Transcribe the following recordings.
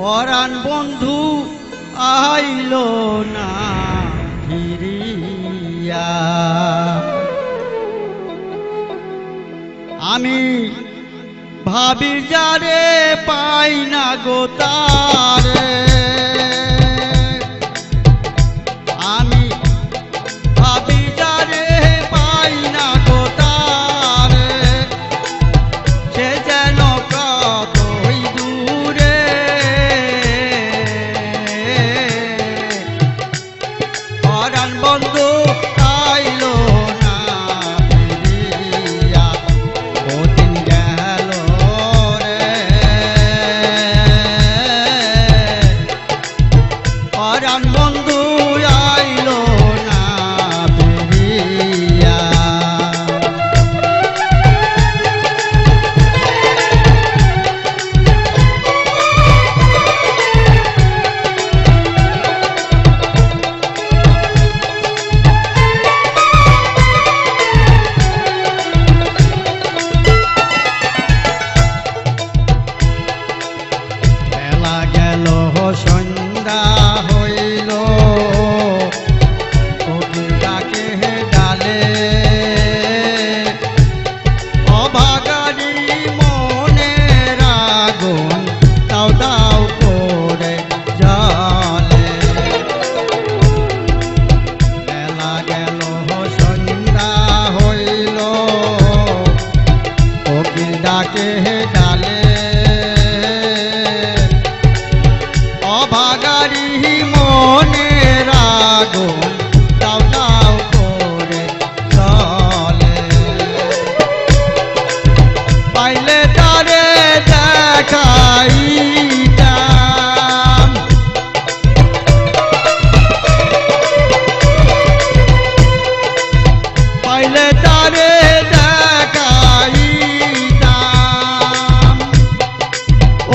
পরাণ বন্ধু আইল না ফিরিয়া। আমি ভাবি যারে পাই না গোতা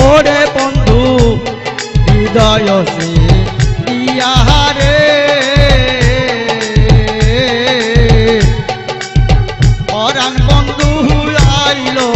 ওরে বন্ধু হৃদয় সে ইয়াহারে পরাণ বন্ধু আইলো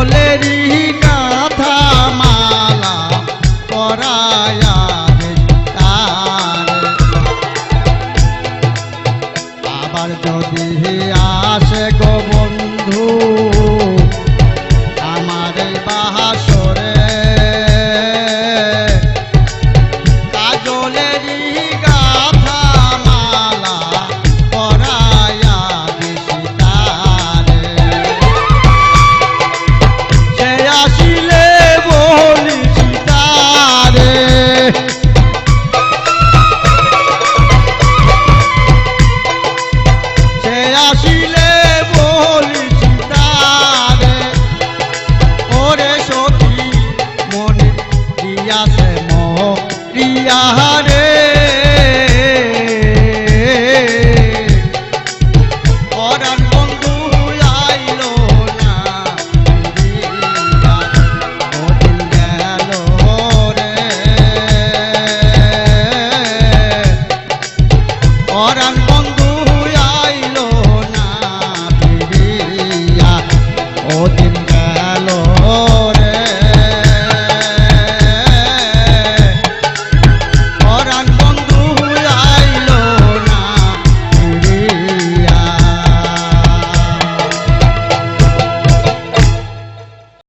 পাগলেরই কথা আবার যদি আসে গো বন্ধু আসিলে বলি সীতারে ওরে সখী মনে দিয়াছে মহ রিয়াহারে।